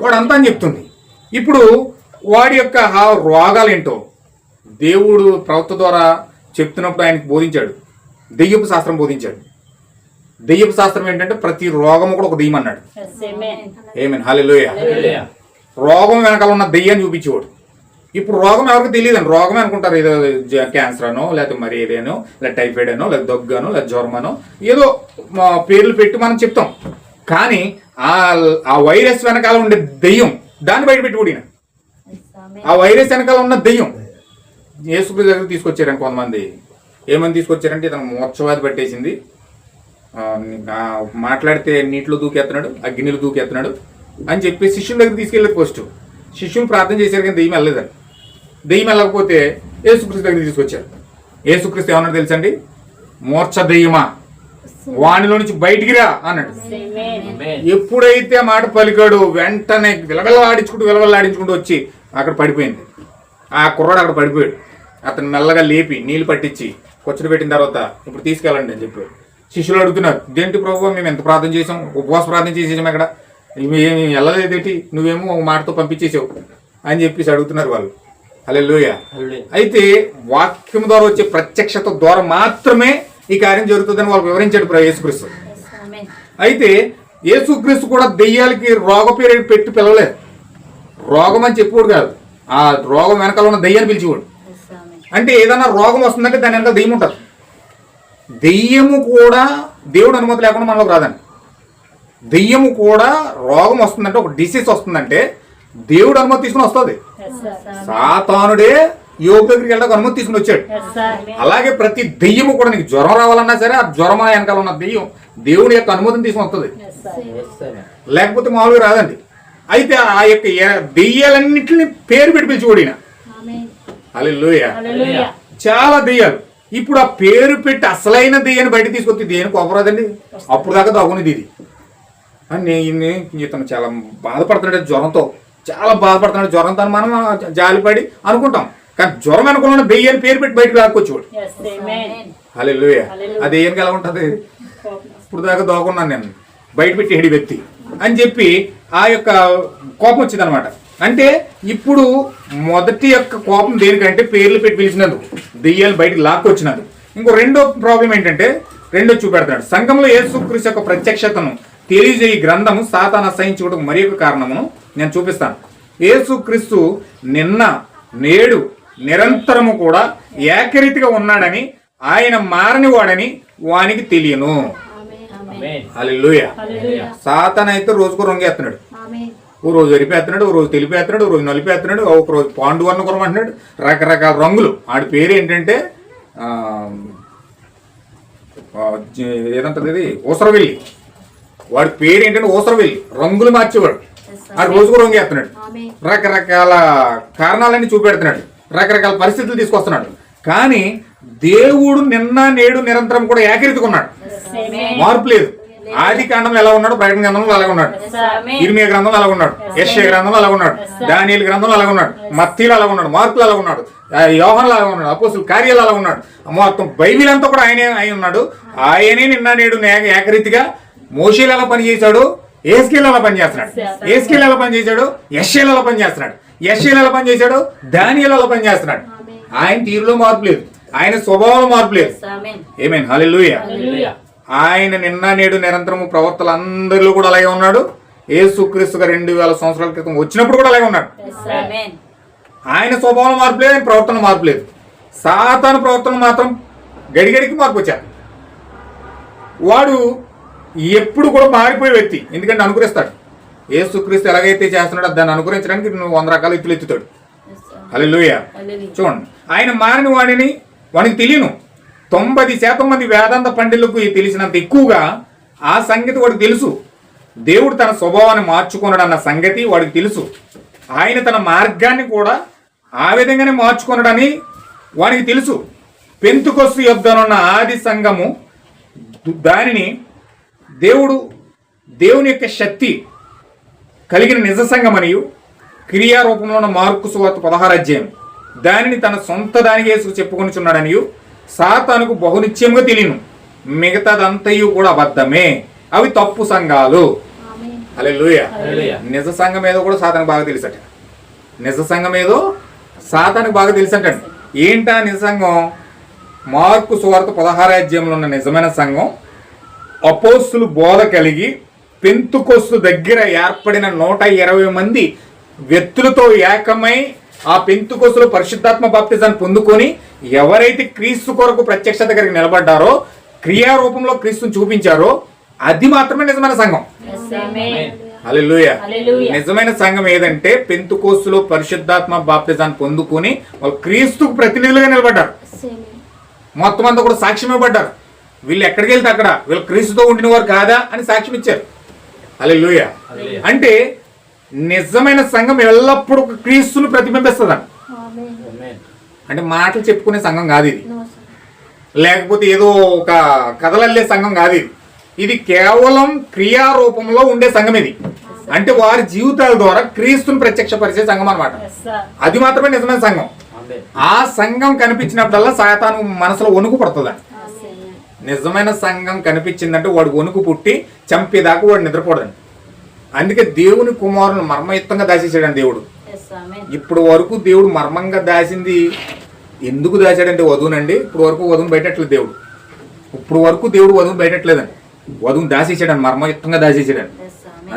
వాడు అంతా అని చెప్తుంది. ఇప్పుడు వాడి యొక్క ఆ రోగాలేంటో దేవుడు ప్రవక్త ద్వారా చెప్తున్నప్పుడు ఆయనకు బోధించాడు. దెయ్యపు శాస్త్రం బోధించాడు. దెయ్యపు శాస్త్రం ఏంటంటే ప్రతి రోగము కూడా ఒక దెయ్యం అన్నాడు. ఏమేన్ హాలెలూయ రోగం వెనకాల ఉన్న దెయ్యాన్ని చూపించేవాడు. ఇప్పుడు రోగం ఎవరికి తెలియదండి. రోగం అనుకుంటారు. ఏదో క్యాన్సర్ అనో లేకపోతే మరి ఏదేనో లేదా టైఫాయిడ్ అనో లేదా దగ్గనో లేదా జ్వరమనో ఏదో మా పేర్లు పెట్టి మనం చెప్తాం. కానీ ఆ ఆ వైరస్ వెనకాల ఉండే దెయ్యం దాన్ని బయట పెట్టి కూడిన ఆ వైరస్ వెనకాల ఉన్న దెయ్యం. యేసుక్రీస్తు దగ్గర తీసుకొచ్చారని కొంతమంది. ఏమని తీసుకొచ్చారంటే ఇతను మోక్షవాది పట్టేసింది. మాట్లాడితే నీటిలో దూకేస్తున్నాడు అగ్నిలో దూకేస్తున్నాడు అని చెప్పి శిష్యుల దగ్గర తీసుకెళ్ళేది ఫస్ట్. శిష్యులు ప్రార్థన చేశారు కానీ దెయ్యం వెళ్ళలేదని దెయ్యం వెళ్ళకపోతే యేసుక్రీస్తు దగ్గర తీసుకొచ్చారు. యేసుక్రీస్తు ఏమన్నాడు తెలుసండి? మూర్ఛ దెయ్యమా వానిలో నుంచి బయటికి రా అన్నాడు. ఎప్పుడైతే ఆ మాట పలికాడు వెంటనే విలవెల్లాడించుకుంటూ విలవెల్లాడించుకుంటూ వచ్చి అక్కడ పడిపోయింది. ఆ కుర్రాడు అక్కడ పడిపోయాడు. అతను మెల్లగా లేపి నీళ్ళు పట్టించి కొచ్చడి పెట్టిన తర్వాత ఇప్పుడు తీసుకెళ్ళండి అని చెప్పాడు. శిష్యులు అడుగుతున్నారు ఇదేంటి ప్రభు మేము ఎంత ప్రార్థన చేసాం ఉపవాస ప్రార్థన చేసేసాం అక్కడ ఇవి ఏమి వెళ్ళలేదేంటి నువ్వేమో ఒక మాటతో పంపించేసావు. అని చెప్పేసి అడుగుతున్నారు వాళ్ళు. అలే అయితే వాక్యం ద్వారా వచ్చే ప్రత్యక్షత ద్వారా మాత్రమే ఈ కార్యం జరుగుతుందని వాళ్ళకి వివరించాడు యేసుక్రీస్తు. అయితే యేసుక్రీస్తు కూడా దెయ్యాలకి రోగ పేరు పెట్టి పిలవలేదు. రోగం అని చెప్పేవాడు కాదు. ఆ రోగం వెనకాల ఉన్న దెయ్యాన్ని పిలిచేవాడు. అంటే ఏదైనా రోగం వస్తుందంటే దాని వెనకాల దెయ్యం ఉంటుంది. దెయ్యము కూడా దేవుడు అనుమతి లేకుండా మనలోకి రాదండి. దెయ్యము కూడా రోగం వస్తుందంటే ఒక డిసీజ్ వస్తుందంటే దేవుడు అనుమతి తీసుకుని వస్తుంది. సాతానుడే యోగ దగ్గరికి వెళ్ళడానికి అనుమతి తీసుకుని వచ్చాడు. అలాగే ప్రతి దెయ్యము కూడా నీకు జ్వరం రావాలన్నా సరే ఆ జ్వరం వెనకాల ఉన్న దెయ్యం దేవుడి యొక్క అనుమతిని తీసుకుని వస్తుంది. లేకపోతే మామూలుగా రాదండి. అయితే ఆ యొక్క దెయ్యాలన్నింటిని పేరు పెట్టి పిలిచిపోడిన అలెలుయ చాలా దెయ్యాలు. ఇప్పుడు ఆ పేరు పెట్టి అసలైన దెయ్యాన్ని బయట తీసుకొచ్చి దేని కోపరాదండి అప్పుడు దాకా దగునిది ఇది. అని నేను ఇతను చాలా బాధపడుతున్నాడు జ్వరంతో. చాలా బాధపడుతున్నాడు జ్వరంతో మనం జాలిపడి అనుకుంటాం. కానీ జ్వరం అనుకున్న దెయ్యాన్ని పేరు పెట్టి బయటకు లాక్కొచ్చేవాడు. హల్లెలూయా. అది ఏం ఎలా ఉంటుంది? ఇప్పుడు దాకా దోకున్నాను నేను. బయట పెట్టి హెడి వ్యక్తి. అని చెప్పి ఆ యొక్క కోపం వచ్చింది అనమాట అంటే ఇప్పుడు మొదటి యొక్క కోపం దేనికంటే పేర్లు పెట్టి పిలిచినందుకు దెయ్యాలు బయటకు లాక్కొచ్చినందుకు. ఇంకో రెండో ప్రాబ్లం ఏంటంటే రెండో చూపెడతాడు. సంఘంలో యేసుక్రీస్తు యొక్క ప్రత్యక్షతను తెలియజేయ గ్రంథము సాతాన అసహించుకోవడం మరి కారణమును నేను చూపిస్తాను. యేసుక్రీస్తు నిన్న నేడు నిరంతరము కూడా ఏకరీతిగా ఉన్నాడని ఆయన మారని వాడని వానికి తెలియను. హల్లెలూయ. సాతాన్ అయితే రోజుకు రొంగేస్తున్నాడు ఓ రోజు ఎరిపేస్తున్నాడు ఓ రోజు తెలిపేస్తున్నాడు ఓ రోజు నలిపేస్తున్నాడు ఒక రోజు పాండు కురం అంటున్నాడు రకరకాల రంగులు. ఆడి పేరు ఏంటంటే ఆ, ఆ, ఏదంటది ఇది? ఊసరవెల్లి. వాడి పేరు ఏంటంటే ఊసరవెల్లి. రంగులు మార్చేవాడు. ఆడు రోజుకు రొంగేస్తున్నాడు రకరకాల కారణాలన్నీ చూపెడుతున్నాడు. రకరకాల పరిస్థితులు తీసుకొస్తున్నాడు. కానీ దేవుడు నిన్న నేడు నిరంతరం కూడా ఏకరీతిగా ఉన్నాడు మార్పు లేదు. ఆది కాండంలో ఎలా ఉన్నాడు? ప్రకటన గ్రంథంలో అలాగే ఉన్నాడు. ఇర్మియా గ్రంథంలో అలాగ ఉన్నాడు. యశ్య గ్రంథంలో అలాగ ఉన్నాడు. దానియల్ గ్రంథంలో అలాగ ఉన్నాడు. మత్తీలో అలాగ ఉన్నాడు. మార్పులు అలాగ ఉన్నాడు. యోహన్లో అలాగ ఉన్నాడు. అపోసులు కార్యాలు అలాగ ఉన్నాడు. మొత్తం బైబిల్ అంతా కూడా ఆయనే అయి ఉన్నాడు. ఆయనే నిన్న నేడు ఏకరీతిగా మోషేలు ఎలా పనిచేశాడు? ఏస్కేల్ ఎలా పనిచేస్తున్నాడు? ఏస్కేల్ ఎలా పనిచేశాడు? యశ్యలు ఎలా పనిచేస్తున్నాడు? యశ్యలు ఎలా పనిచేశాడు దానియలు ఎలా పనిచేస్తున్నాడు ఆయన తీరులో మార్పు లేదు. ఆయన స్వభావంలో మార్పు లేదు. ఏమేన్ హల్లెలూయా ఆయన నిన్న నేడు నిరంతరము ప్రవర్తలు అందరిలో కూడా అలాగే ఉన్నాడు. యేసుక్రీస్తుగా రెండు వేల సంవత్సరాల క్రితం వచ్చినప్పుడు కూడా అలాగే ఉన్నాడు. ఆయన స్వభావం మార్పు లేదు ఆయన ప్రవర్తన మార్పు లేదు. సాతాను ప్రవర్తన మాత్రం గడిగడికి మార్పు వచ్చారు వాడు ఎప్పుడు కూడా మారిపోయే వ్యక్తి. ఎందుకంటే అనుకరిస్తాడు యేసుక్రీస్తు ఎలాగైతే చేస్తున్నాడో దాన్ని అనుకరించడానికి నువ్వు వంద రకాల ఎత్తులు ఎత్తుతాడు. హల్లెలూయా. చూడండి. ఆయన మారిన వాడిని వానికి తెలియను. తొంభై శాతం మంది వేదాంత పండితులకు తెలిసినంత ఎక్కువగా ఆ సంగతి వాడికి తెలుసు. దేవుడు తన స్వభావాన్ని మార్చుకున్నాడన్న సంగతి వాడికి తెలుసు. ఆయన తన మార్గాన్ని కూడా ఆ విధంగానే మార్చుకున్నాడని వానికి తెలుసు. పెంతుకొస్సు యొద్దనున్న ఆది సంఘము దానిని దేవుడు దేవుని యొక్క శక్తి కలిగిన నిజ సంఘమనియు క్రియారూపంలో ఉన్న మార్కు సువార్త పదహారు అధ్యాయం. దానిని తన సొంత దానికి యేసు చెప్పుకొనిచున్నాడనియు సాతానుకు బహునిత్యముగా తెలియను. మిగతాదంతయు కూడా అబద్ధమే. అవి తప్పు సంఘాలు. అలే హల్లెలూయా. నిజ సంఘం ఏదో కూడా సాతానికి బాగా తెలుసట. నిజ సంఘం ఏదో సాతానికి బాగా తెలుసు అంటాడు ఏంటా నిజ సంఘం? మార్కు సువార్త పదహారాధ్యంలో ఉన్న నిజమైన సంఘం అపోస్తులు బోధ కలిగి పెంతుకొస్తు దగ్గర ఏర్పడిన నూట ఇరవై మంది వ్యక్తులతో ఏకమై ఆ పెంతుకొస్తులు పరిశుద్ధాత్మ బాప్తిజాన్ని పొందుకొని ఎవరైతే క్రీస్తు కొరకు ప్రత్యక్ష దగ్గరికి నిలబడ్డారో క్రియారూపంలో క్రీస్తుని చూపించారో అది మాత్రమే నిజమైన సంఘం. నిజమైన సంఘం ఏదంటే పెంతుకోస్తులో పరిశుద్ధాత్మ బాప్తిజాన్ని పొందుకొని వాళ్ళు క్రీస్తుకు ప్రతినిధులుగా నిలబడ్డారు. మొత్తం అంతా కూడా సాక్ష్యం ఇవ్వబడ్డారు. వీళ్ళు ఎక్కడికి వెళ్తే అక్కడ? వీళ్ళు క్రీస్తుతో ఉండిన వారు కాదా అని సాక్ష్యం ఇచ్చారు. అలే హల్లెలూయా. అంటే నిజమైన సంఘం ఎల్లప్పుడూ క్రీస్తును ప్రతిబింబిస్తుంది ఆమేన్. అంటే మాటలు చెప్పుకునే సంఘం కాదు ఇది. లేకపోతే ఏదో ఒక కథలల్లే సంఘం కాదు ఇది. ఇది కేవలం క్రియారూపంలో ఉండే సంఘం ఇది. అంటే వారి జీవితాల ద్వారా క్రీస్తుని ప్రత్యక్షపరిచే సంఘం అన్నమాట. అది మాత్రమే నిజమైన సంఘం. ఆ సంఘం కనిపించినప్పుడల్లా సాతాను మనసులో వణుకు పడుతుంది నిజమైన సంఘం కనిపించిందంటే వాడు వణుకు పుట్టి చంపేదాకా వాడు నిద్రపోడండి అందుకే దేవుని కుమారుని మర్మయుక్తంగా దాచేసాడండి దేవుడు. ఇప్పుడు వరకు దేవుడు మర్మంగా దాచింది ఎందుకు దాచాడంటే వధువునండి. ఇప్పుడు వరకు వధువుని బయటట్లేదు దేవుడు. ఇప్పుడు వరకు దేవుడు వధువుని బయటట్లేదండి వధువుని దాచేసాడని మర్మయుక్తంగా దాచేసాడని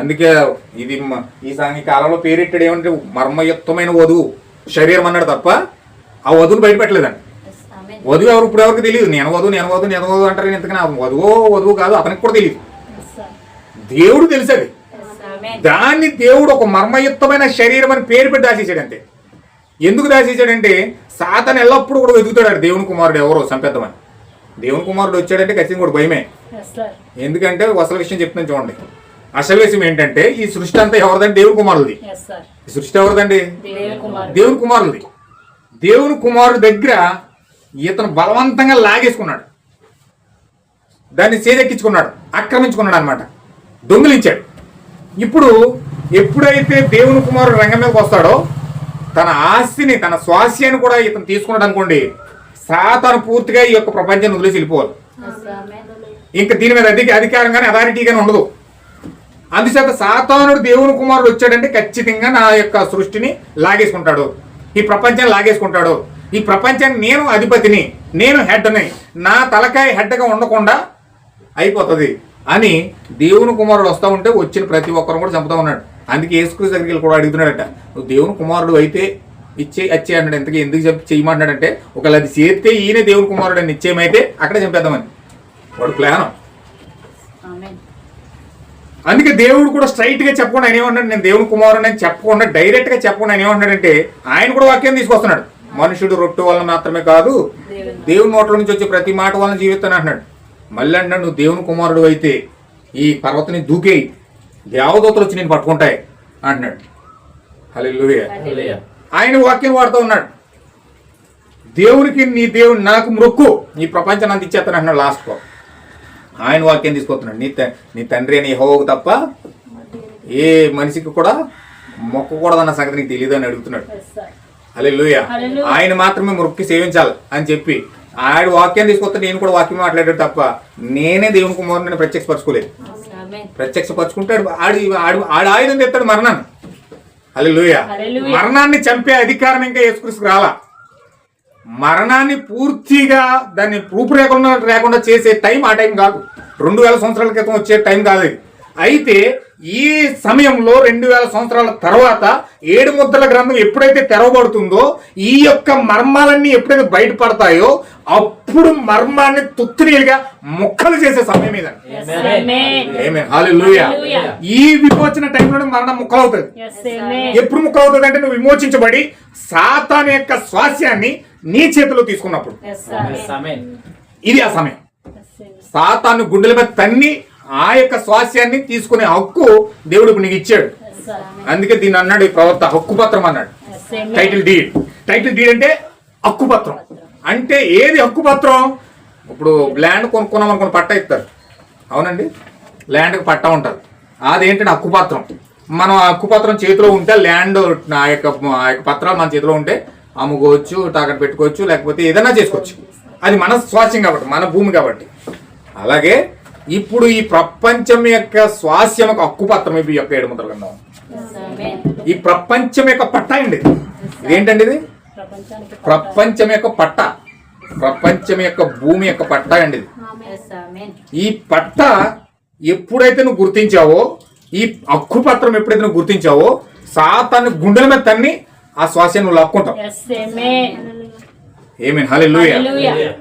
అందుకే ఇది ఈ ఈ కాలంలో పేరెట్టాడు ఏమంటే మర్మయుక్తమైన వధువు. శరీరం అన్నాడు తప్ప ఆ వధువుని బయటపెట్టలేదండి. వధువు ఎవరు? ఇప్పుడు ఎవరికి తెలియదు. నేను వధువు నేను వధువు నేను వధువు అంటారు ఇంతకన్నా వధువు వధువు కాదు అతనికి కూడా తెలియదు. దేవుడు తెలిసేది. దాన్ని దేవుడు ఒక మర్మయుక్తమైన శరీరం అని పేరు పెట్టి దాచేసాడు అంతే ఎందుకు దాచేసాడంటే సాతను ఎల్లప్పుడూ కూడా వెతుకుతాడు దేవుని కుమారుడు ఎవరో చంపేద్దామని దేవుని కుమారుడు వచ్చాడంటే ఖచ్చితంగా కూడా భయమే. ఎందుకంటే అసలు విషయం చెప్తున్నాను చూడండి. అసలు విషయం ఏంటంటే ఈ సృష్టి అంతా ఎవరిదండి దేవుని కుమారుడిది ఈ సృష్టి ఎవరిదండి? దేవుని కుమారుడిది దేవుని కుమారుడి దగ్గర ఇతను బలవంతంగా లాగేసుకున్నాడు. దాన్ని చేజెక్కించుకున్నాడు ఆక్రమించుకున్నాడు అనమాట దొంగిలించాడు. ఇప్పుడు ఎప్పుడైతే దేవుని కుమారుడు రంగం మీదకి వస్తాడో తన ఆస్తిని తన స్వాస్యాన్ని కూడా ఇతను తీసుకున్నాడు అనుకోండి సాతాను పూర్తిగా ఈ యొక్క ప్రపంచాన్ని వదిలేసి వెళ్ళిపోవాలి. ఇంకా దీని మీద అధిక అధికారంగానే అథారిటీగానే ఉండదు. అందుచేత సాతానుడు దేవుని కుమారుడు వచ్చాడంటే ఖచ్చితంగా నా యొక్క సృష్టిని లాగేసుకుంటాడు. ఈ ప్రపంచాన్ని లాగేసుకుంటాడు. ఈ ప్రపంచాన్ని నేను అధిపతిని నేను హెడ్ని నా తలకాయ హెడ్గా ఉండకుండా అయిపోతుంది అని దేవుని కుమారుడు వస్తూ ఉంటే వచ్చిన ప్రతి ఒక్కరు కూడా చంపుతా ఉన్నాడు. అందుకే యేసుక్రీస్తు దగ్గరికి కూడా అడుగుతున్నాడట నువ్వు దేవుని కుమారుడు అయితే ఇచ్చే వచ్చే అన్నాడు. ఎంతకీ ఎందుకు చెప్పి చేయమంటున్నాడంటే ఒకవేళ అది చేస్తే ఈయన దేవుని కుమారుడు అని నిశ్చయమైతే అక్కడే చంపేద్దామని. వాడు ప్లానం. అందుకే దేవుడు కూడా స్ట్రైట్గా చెప్పకుండా ఆయన ఏమన్నాడు నేను దేవుని కుమారుని అని చెప్పకుండా డైరెక్ట్గా చెప్పకుండా ఆయన ఏమన్నాడంటే ఆయన కూడా వాక్యం తీసుకొస్తున్నాడు. మనుషుడు రొట్టు వలన మాత్రమే కాదు దేవుని. నోట్ల నుంచి వచ్చే ప్రతి మాట వలన జీవితాన్ని అంటున్నాడు. మళ్ళీ అన్నాడు నువ్వు దేవుని కుమారుడు అయితే ఈ పర్వతని దూకేయి దేవదూతలు వచ్చి నేను పట్టుకుంటాయి అంటున్నాడు. హల్లెలూయా. ఆయన వాక్యం వాడుతూ ఉన్నాడు. దేవునికి నీ దేవుని నాకు మొక్కు నీ ప్రపంచాన్ని అంత ఇచ్చేస్తాను అంటున్నాడు లాస్ట్కో ఆయన వాక్యం తీసుకొస్తున్నాడు. నీ త- నీ తండ్రి అని హోకు తప్ప ఏ మనిషికి కూడా మొక్కకూడదన్న సంగతి నీకు తెలియదు అని అడుగుతున్నాడు. అలే హల్లెలూయా. ఆయన మాత్రమే మొక్కి సేవించాలి అని చెప్పి. ఆడు వాక్యం తీసుకొస్తే నేను కూడా వాక్యం మాట్లాడాడు తప్ప నేనే దేవుని కుమారుని ప్రత్యక్షపరచుకోలేదు. ప్రత్యక్షపరచుకుంటే ఆడు ఆడు ఆడు ఆడు ఆయుధం తెస్తాడు మరణాన్ని. హల్లెలూయా. హల్లెలూయా. మరణాన్ని చంపే అధికారం ఇంకా యేసుక్రీస్తుకు రాలా. మరణాన్ని పూర్తిగా దాన్ని రూపురేఖలు లేకుండా చేసే టైం ఆ టైం కాదు. రెండు వేల సంవత్సరాల క్రితం వచ్చే టైం కాదు అయితే ఈ సమయంలో రెండు వేల సంవత్సరాల తర్వాత ఏడు ముద్దల గ్రంథం ఎప్పుడైతే తెరవబడుతుందో ఈ యొక్క మర్మాలన్నీ ఎప్పుడైతే బయటపడతాయో అప్పుడు మర్మాన్ని తుత్తినీలుగా ముక్కలు చేసే సమయం హల్లెలూయా. ఈ విమోచన టైంలోనే మరణం ముక్కలవుతుంది. ఎప్పుడు ముక్క అవుతుంది అంటే నువ్వు విమోచించబడి సాతాన్ యొక్క స్వాస్యాన్ని నీ చేతిలో తీసుకున్నప్పుడు. ఇది ఆ సమయం. సాతాను గుండెల మీద తన్ని ఆ యొక్క స్వాస్యాన్ని తీసుకునే హక్కు దేవుడు నీకు ఇచ్చాడు. అందుకే దీన్ని అన్నాడు ఈ ప్రవక్త హక్కు పత్రం అన్నాడు. టైటిల్ డీడ్ టైటిల్ డీడ్ అంటే హక్కు పత్రం అంటే ఏది హక్కు పత్రం ఇప్పుడు ల్యాండ్ కొనుక్కున్నాం అనుకుని పట్ట ఇస్తారు. అవునండి? ల్యాండ్కి పట్ట ఉంటుంది. అదేంటంటే హక్కు పత్రం మనం ఆ హక్కు పత్రం చేతిలో ఉంటే ల్యాండ్ ఆ యొక్క ఆ యొక్క పత్రాలు మన చేతిలో ఉంటే అమ్ముకోవచ్చు తాకట్టు పెట్టుకోవచ్చు లేకపోతే ఏదైనా చేసుకోవచ్చు. అది మన స్వాస్థ్యం కాబట్టి మన భూమి కాబట్టి. అలాగే ఇప్పుడు ఈ ప్రపంచం యొక్క స్వాస్యం యొక్క హక్కుపత్రం ఈ యొక్క ఏడు ముద్రలు గ్రంథం ఈ ప్రపంచం యొక్క పట్ట అండి. ఇది. ఇదేంటండి ఇది? ప్రపంచం యొక్క పట్ట. ప్రపంచం యొక్క భూమి యొక్క పట్ట అండి ఇది. ఈ పట్ట ఎప్పుడైతే నువ్వు గుర్తించావో ఈ హక్కు పత్రం ఎప్పుడైతే నువ్వు గుర్తించావో సాతాన్ని గుండెల మీద తన్ని ఆ శ్వాస నువ్వు లాక్కుంటావు. ఏమేన్ హల్లెలూయా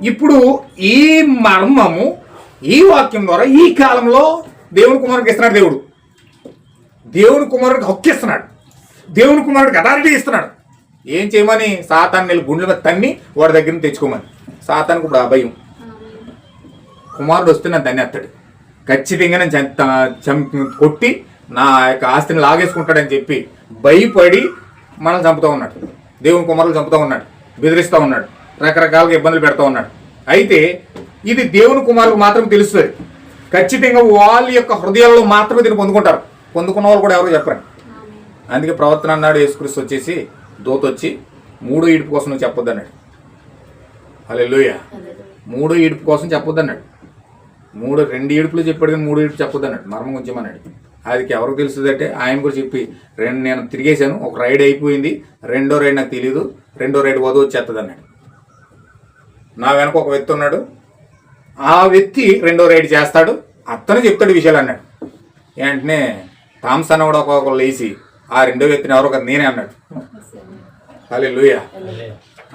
ఇప్పుడు ఈ మర్మము ఈ వాక్యం ద్వారా ఈ కాలంలో దేవుని కుమారుడికి ఇస్తున్నాడు దేవుడు. దేవుని కుమారుడికి హక్కు ఇస్తున్నాడు. దేవుని కుమారుడికి అథారిటీ ఇస్తున్నాడు. ఏం చేయమని? సాతాన్ని వెళ్ళి గుండెల మీద తన్ని వాడి దగ్గర నుంచి తెచ్చుకోమని. సాతానికి ఇప్పుడు అభయం భయం. కుమారుడు వస్తే నన్ను తన్నేస్తాడు ఖచ్చితంగా నేను చం- కొట్టి నా యొక్క ఆస్తిని లాగేసుకుంటాడని చెప్పి భయపడి మనం చంపుతూ ఉన్నాడు. దేవుని కుమారులు చంపుతూ ఉన్నాడు. బెదిరిస్తూ ఉన్నాడు. రకరకాలుగా ఇబ్బందులు పెడతా ఉన్నాడు. అయితే ఇది దేవుని కుమారులకు మాత్రం తెలుస్తుంది. ఖచ్చితంగా వాళ్ళ యొక్క హృదయాల్లో మాత్రమే దీన్ని పొందుకుంటారు. పొందుకున్న వాళ్ళు కూడా ఎవరు చెప్పరు. అందుకే ప్రవర్తన అన్నాడు యేసుక్రీస్తు వచ్చేసి దూత వచ్చి మూడో ఈడుపు కోసం చెప్పొద్దు అన్నాడు హల్లెలూయా. మూడో ఈడుపు కోసం చెప్పొద్దు అన్నాడు మూడు రెండు ఇడుపులు చెప్పాడు కానీ మూడు ఏడుపు చెప్పొద్దు అన్నాడు మర్మం కొంచెం అన్నాడు అది ఎవరికి తెలుస్తుంది అంటే ఆయన కూడా చెప్పి రెండు నేను తిరిగేశాను ఒక రైడ్ అయిపోయింది రెండో రైడ్ నాకు తెలియదు రెండో రైడ్ వధువు వచ్చేస్తుంది అన్నాడు నా వెనక ఒక వ్యక్తి ఉన్నాడు ఆ వ్యక్తి రెండో రైడ్ చేస్తాడు. అతను చెప్తాడు విషయాలు అన్నాడు. వెంటనే థామ్స్ అన్న కూడా ఒక లేచి ఆ రెండో వ్యక్తిని ఎవరో కదా నేనే అన్నాడు. హల్లెలూయా.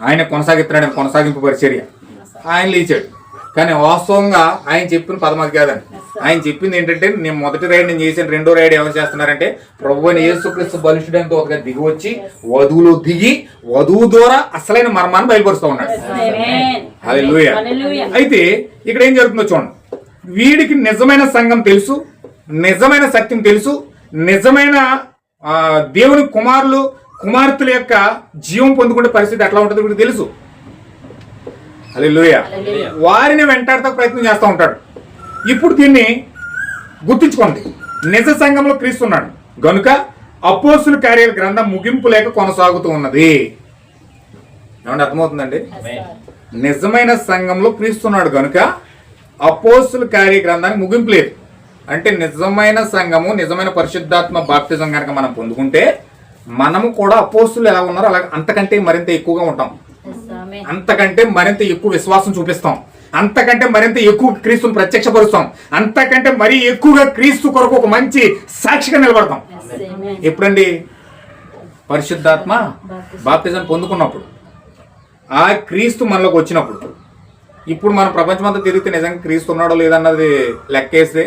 ఆయన కొనసాగిస్తున్నాడు కొనసాగింపు పరిచర్య. ఆయన లేచాడు. కానీ వాస్తవంగా ఆయన చెప్పిన పదమది కాదండి. ఆయన చెప్పింది ఏంటంటే నేను మొదటి రైడ్ నేను చేసిన రెండో రైడ్ ఎవరు చేస్తున్నారంటే ప్రభు అని యేసుక్రీస్తు బలిష్ఠుడంతో ఒకగా దిగి వచ్చి వధువులో దిగి వధువు ద్వారా అసలైన మర్మాన్ని బయలుపరుస్తూ ఉన్నాడు. హల్లెలూయా అయితే ఇక్కడ ఏం జరుగుతుందో చూడండి. వీడికి నిజమైన సంఘం తెలుసు నిజమైన సత్యం తెలుసు నిజమైన దేవుని కుమారులు కుమార్తెల యొక్క జీవం పొందుకునే పరిస్థితి ఎట్లా ఉంటుందో వీడికి తెలుసు. హల్లెలూయా. వారిని వెంటాడతా ప్రయత్నం చేస్తూ ఉంటాడు. ఇప్పుడు దీన్ని గుర్తుంచుకోండి. నిజ సంఘంలో క్రీస్తున్నాడు. గనుక అపోసుల కార్యాల గ్రంథం ముగింపు లేక కొనసాగుతూ ఉన్నది. ఏమంటే అర్థమవుతుందండి? నిజమైన సంఘంలో క్రీస్తున్నాడు గనుక అపోస్తుల కార్య గ్రంథానికి ముగింపు లేదు. అంటే నిజమైన సంఘము నిజమైన పరిశుద్ధాత్మ బాప్తిజం కనుక మనం పొందుకుంటే మనము కూడా అపోస్తులు ఎలా ఉన్నారో అలా అంతకంటే మరింత ఎక్కువగా ఉంటాం. అంతకంటే మరింత ఎక్కువ విశ్వాసం చూపిస్తాం. అంతకంటే మరింత ఎక్కువ క్రీస్తుని ప్రత్యక్షపరుస్తాం. అంతకంటే మరీ ఎక్కువగా క్రీస్తు కొరకు ఒక మంచి సాక్షిగా నిలబడతాం. ఎప్పుడండి? పరిశుద్ధాత్మ బాప్తిజం పొందుకున్నప్పుడు. ఆ క్రీస్తు మనలోకి వచ్చినప్పుడు. ఇప్పుడు మన ప్రపంచం అంతా తిరిగితే నిజంగా క్రీస్తు ఉన్నాడో లేదన్నది లెక్కేస్తే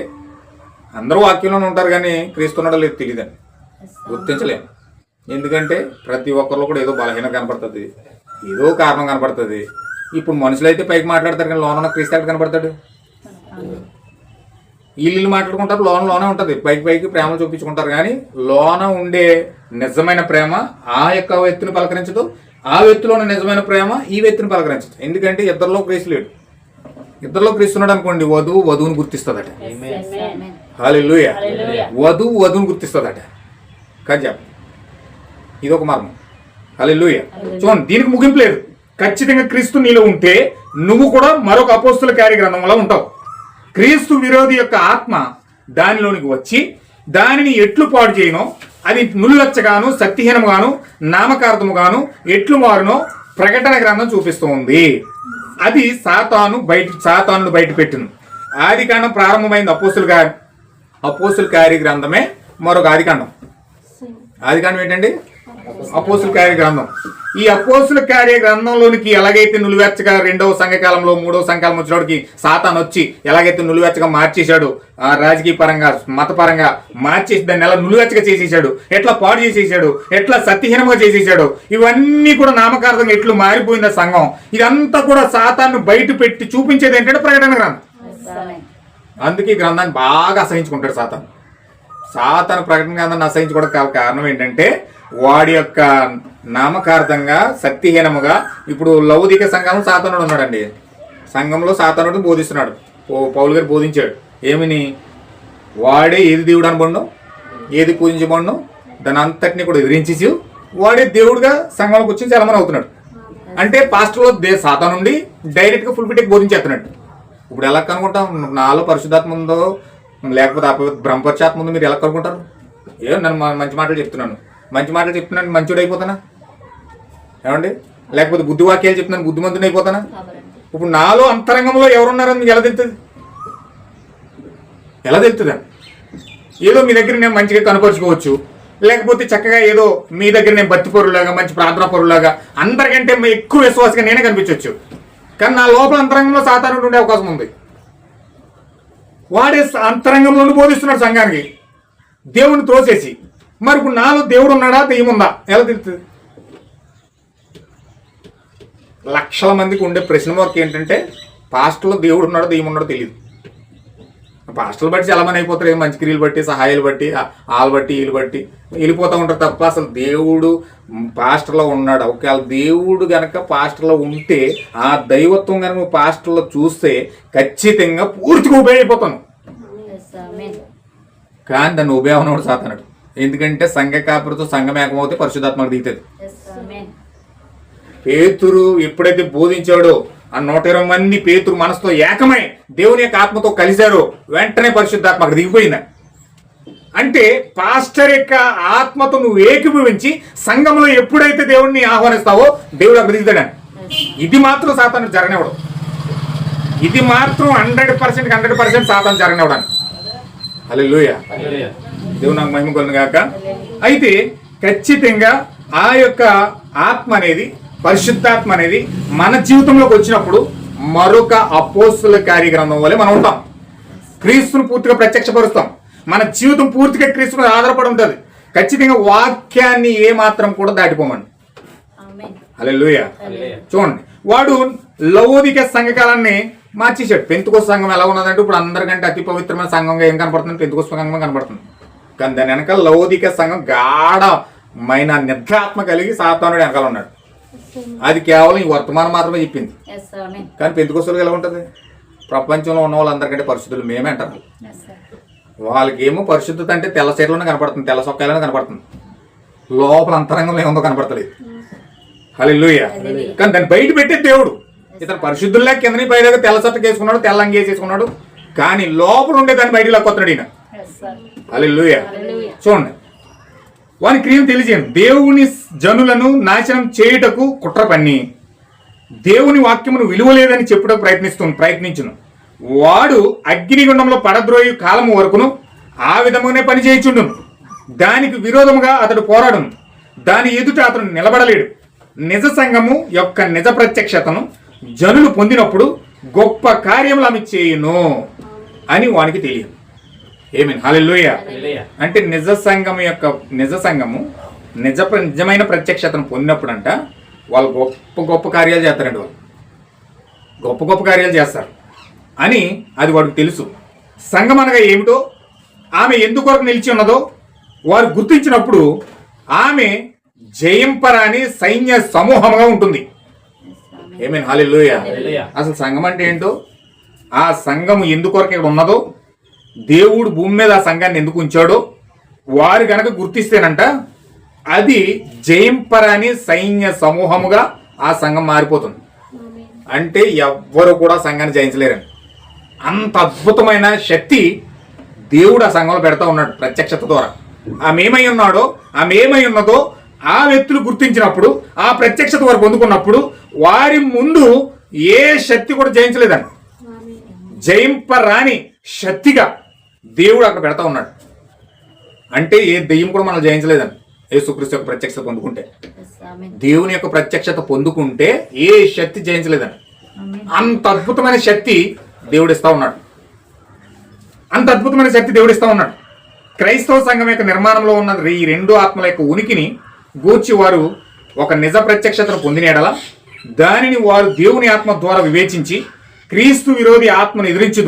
అందరూ వాక్యంలోనే ఉంటారు కానీ క్రీస్తు ఉన్నాడో లేదో తెలియదండి గుర్తించలేం. ఎందుకంటే ప్రతి ఒక్కరిలో కూడా ఏదో బలహీన కనపడుతుంది. ఏదో కారణం కనపడుతుంది. ఇప్పుడు మనుషులైతే పైకి మాట్లాడతారు కానీ లోన ఉన్న క్రీస్తు ఎక్కడ కనపడతాడు? వీళ్ళు మాట్లాడుకుంటారు లోన లోనే ఉంటుంది. పైకి పైకి ప్రేమ చూపించుకుంటారు కానీ లోన ఉండే నిజమైన ప్రేమ ఆ యొక్క వ్యక్తిని పలకరించదు. ఆ వ్యక్తిలో ఉన్న నిజమైన ప్రేమ ఈ వ్యక్తిని పలకరించదు. ఎందుకంటే ఇద్దరిలో క్రీస్తు లేడు. ఇద్దరిలో క్రీస్తున్నాడు అనుకోండి వధువు వధువుని గుర్తిస్తుందట. హాలెలూయా వధువు వధువుని గుర్తిస్తుందట. కాదు చెప్ప ఇది ఒక మర్మం. హాలెలూయా చూడండి దీనికి ముగింపు లేదు. ఖచ్చితంగా క్రీస్తు నీలో ఉంటే నువ్వు కూడా మరొక అపోస్తుల కార్యగ్రంథంలో ఉంటావు. క్రీస్తు విరోధి యొక్క ఆత్మ దానిలోనికి వచ్చి దానిని ఎట్లు పాడు చేయనో అది నుల్లచ్చగాను శక్తిహీనముగాను నామకార్థముగాను ఎట్లు మారునో ప్రకటన గ్రంథం చూపిస్తూ ఉంది అది సాతాను బయట సాతాను బయట పెట్టింది ఆది కాండం ప్రారంభమైంది అపోసులు గారి అపోసుల కార్య గ్రంథమే మరొక ఆదికాండం ఆదికాండం ఏంటండి? అపోసుల కార్య గ్రంథం. ఈ అపోసుల కార్య గ్రంథంలోనికి ఎలాగైతే నులివెచ్చగా రెండవ సంఘకాలంలో మూడవ సంఘకాలం వచ్చినోడికి సాతాన్ వచ్చి ఎలాగైతే నులివెచ్చగా మార్చేశాడు ఆ రాజకీయ పరంగా మతపరంగా మార్చేసి దాన్ని ఎలా నులివెచ్చగా చేసేసాడు ఎట్లా పాడు చేసేసాడు ఎట్లా సత్యహీనంగా చేసేసాడు ఇవన్నీ కూడా నామకార్థంగా ఎట్లు మారిపోయింది సంఘం. ఇదంతా కూడా సాతాన్ని బయట పెట్టి చూపించేది ఏంటంటే ప్రకటన గ్రంథం. అందుకే ఈ గ్రంథాన్ని బాగా అసహించుకుంటాడు సాతాన్. సాతాను ప్రకటన గ్రంథాన్ని అసహించుకోవడం కారణం ఏంటంటే వాడి యొక్క నామకార్థంగా శక్తిహీనముగా ఇప్పుడు లౌదిక సంఘంలో సాతనుడు ఉన్నాడండి. సంఘంలో సాతనుడు బోధిస్తున్నాడు. ఓ పౌలు గారు బోధించాడు. ఏమిని? వాడే ఏది దేవుడు అనబడినో? ఏది పూజించబడినో? దాని అంతటిని కూడా ఎదిరించి వాడే దేవుడుగా సంఘంలోకి వచ్చి చలమని అవుతున్నాడు. అంటే పాస్టర్లో దే సాతానుండి డైరెక్ట్గా ఫుల్ పిటెక్ బోధించేస్తున్నాడు ఇప్పుడు ఎలా కనుక్కుంటాం? నాలో పరిశుద్ధాత్మ ఉందో లేకపోతే అప- బ్రహ్మపరిచాత్మ ఉందో మీరు ఎలా కనుకుంటారు ఏ నన్ను మంచి మాటలు చెప్తున్నాను. మంచి మాటలు చెప్తున్నాను మంచివాడు అయిపోతానా? ఏమండి? లేకపోతే బుద్ధి వాక్యాలు చెప్తున్నాను బుద్ధిమంతుడు అయిపోతానా? ఇప్పుడు నాలో అంతరంగంలో ఎవరున్నారని మీకు ఎలా తెలుస్తుంది? ఎలా తెలుస్తుంది? ఏదో మీ దగ్గర నేను మంచిగా కనపరుచుకోవచ్చు. లేకపోతే చక్కగా ఏదో మీ దగ్గర నేను భక్తి పరులాగా మంచి ప్రార్థన పరులాగా అందరికంటే ఎక్కువ విశ్వాసంగా నేనే కనిపించవచ్చు కానీ నా లోపల అంతరంగంలో సాధారణ ఉండే అవకాశం ఉంది. వాడే స- అంతరంగంలో బోధిస్తున్నాడు సంఘానికి. దేవుని తోసేసి మరి ఇప్పుడు నాలో దేవుడు ఉన్నాడా దెయ్యం ఉందా ఎలా తెలుస్తుంది? లక్షల మందికి ఉండే ప్రశ్న మార్క్ ఏంటంటే పాస్టర్లో దేవుడు ఉన్నాడో దెయ్యం ఉన్నాడో తెలియదు పాస్టర్లు బట్టి చాలా మంది అయిపోతారు మంచి క్రియలు బట్టి సహాయాలు బట్టి ఆ- వాళ్ళు బట్టి వీళ్ళు బట్టి వెళ్ళిపోతూ ఉంటారు తప్ప అసలు దేవుడు పాస్టర్లో ఉన్నాడు? ఒకవేళ దేవుడు గనక పాస్టర్లో ఉంటే ఆ దైవత్వం కనుక నువ్వు పాస్టర్లో చూస్తే ఖచ్చితంగా పూర్తిగా ఉపయోగపడతాను కానీ దాన్ని ఉపయోగం సాతనాడు. ఎందుకంటే సంఘ కాపురతో సంఘం ఏకమవుతే పరిశుద్ధాత్మకు దిగుతుంది. పేతురు ఎప్పుడైతే బోధించాడో ఆ నూట ఇరవై మంది పేతురు మనసుతో ఏకమై దేవుని యొక్క ఆత్మతో కలిశారో వెంటనే పరిశుద్ధాత్మ అక్కడ దిగిపోయింది. అంటే పాస్టర్ యొక్క ఆత్మతో నువ్వు ఏకీభవించి సంఘంలో ఎప్పుడైతే దేవుడిని ఆహ్వానిస్తావో దేవుడు అక్కడ దిగుతాడని ఇది మాత్రం సాతాను జరగనివ్వడం. ఇది మాత్రం హండ్రెడ్ పర్సెంట్ హండ్రెడ్ పర్సెంట్ సాతాను జరగనివ్వడానికి హలో హల్లెలూయా దేవుడు నాకు మహిమ కొలను గాక. అయితే ఖచ్చితంగా ఆ యొక్క ఆత్మ అనేది పరిశుద్ధాత్మ అనేది మన జీవితంలోకి వచ్చినప్పుడు మరొక అపోస్తుల కార్యగ్రంథం వల్లే మనం ఉంటాం. క్రీస్తును పూర్తిగా ప్రత్యక్షపరుస్తాం. మన జీవితం పూర్తిగా క్రీస్తు మీద ఆధారపడి ఉంటుంది. ఖచ్చితంగా వాక్యాన్ని ఏ మాత్రం కూడా దాటిపోమండి. హలో హల్లెలూయా. చూడండి వాడు లవోదిక సంఘకాలాన్ని మార్చేశాడు. పెంతుకోస సంఘం ఎలా ఉన్నదంటే ఇప్పుడు అందరికంటే అతి పవిత్రమైన సంఘంగా ఏం కనపడుతుంది పెంతుకోస సంఘంగా కనపడుతుంది. కానీ దాని వెనకాల లవోదిక సంఘం గాఢమైన నిద్రాత్మ కలిగి సాతానుడు వెనకాల ఉన్నాడు. అది కేవలం ఈ వర్తమానం మాత్రమే చెప్పింది. కానీ పెంతుకోసలు ఎలా ఉంటుంది? ప్రపంచంలో ఉన్న వాళ్ళందరికంటే పరిశుద్ధులు మేమే అంటారు. వాళ్ళకి ఏమో పరిశుద్ధత అంటే తెల్ల చీరలోనే కనపడుతుంది తెల్ల సొక్కాయలోనే కనపడుతుంది. లోపల అంతరంగంలో ఏముందో కనపడతలేదు. హల్లెలూయా. కానీ దాన్ని బయట పెట్టే దేవుడు. ఇతను పరిశుద్ధుల్లా కిందని పైదాకా తెల్ల వేసుకున్నాడు తెల్ల అంగి వేసుకున్నాడు. కానీ లోపల ఉండే దాన్ని బయట లాక్కొస్తున్నాడు ఈయన. హల్లెలూయా. చూడండి. వాని క్రియను తెలియజేయం దేవుని జనులను నాశనం చేయుటకు కుట్ర పన్ని. దేవుని వాక్యమును విలువ లేదని చెప్పుటకు ప్రయత్నిస్తు ప్రయత్నించును. వాడు అగ్నిగుండంలో పడద్రోయి కాలము వరకును ఆ విధముగానే పని చేయుచుండును దానికి విరోధముగా అతడు పోరాడును. దాని ఎదుట అతను నిలబడలేడు. నిజ సంఘము యొక్క నిజ ప్రత్యక్షతను జనులు పొందినప్పుడు గొప్ప కార్యములు ఆమె చేయును అని వానికి తెలియదు. ఏమీన్ హల్లెలూయా అంటే నిజ సంఘం యొక్క నిజ సంఘము నిజ నిజమైన ప్రత్యక్షతను పొందినప్పుడంట వాళ్ళు గొప్ప గొప్ప కార్యాలు చేస్తారండి వాళ్ళు. గొప్ప గొప్ప కార్యాలు చేస్తారు. అని అది వాడికి తెలుసు. సంఘం అనగా ఏమిటో ఆమె ఎందుకొరకు నిలిచి ఉన్నదో వారు గుర్తించినప్పుడు ఆమె జయంపరాని సైన్య సమూహంగా ఉంటుంది. ఏమేన్ హల్లెలూయా అసలు సంఘం అంటే ఏంటో ఆ సంఘం ఎందుకొరకు ఇక్కడ ఉన్నదో దేవుడు భూమి మీద ఆ సంఘాన్ని ఎందుకు ఉంచాడో వారు గనక గుర్తిస్తేనంట అది జయంపరాని సైన్య సమూహముగా ఆ సంఘం మారిపోతుంది. అంటే ఎవ్వరు కూడా సంఘాన్ని జయించలేరండి అంత అద్భుతమైన శక్తి దేవుడు ఆ సంఘంలో పెడతా ఉన్నాడు ప్రత్యక్షత ద్వారా. ఆమె ఏమై ఉన్నాడో ఆమె ఏమై ఉన్నదో ఆ వ్యక్తులు గుర్తించినప్పుడు ఆ ప్రత్యక్షత వారు పొందుకున్నప్పుడు వారి ముందు ఏ శక్తి కూడా జయించలేదండి జయింపరాని శక్తిగా దేవుడు అక్కడ పెడతా ఉన్నాడు. అంటే ఏ దెయ్యం కూడా మనం జయించలేదండి యేసుక్రీస్తు యొక్క ప్రత్యక్షత పొందుకుంటే. దేవుని యొక్క ప్రత్యక్షత పొందుకుంటే ఏ శక్తి జయించలేదండి అంత అద్భుతమైన శక్తి దేవుడు ఇస్తా ఉన్నాడు. అంత అద్భుతమైన శక్తి దేవుడు ఇస్తా ఉన్నాడు. క్రైస్తవ సంఘం యొక్క నిర్మాణంలో ఉన్న ఈ రెండు ఆత్మల యొక్క ఉనికిని గూర్చి వారు ఒక నిజ ప్రత్యక్షతను పొందిన ఎడల దానిని వారు దేవుని ఆత్మ ద్వారా వివేచించి క్రీస్తు విరోధి ఆత్మను ఎదిరించు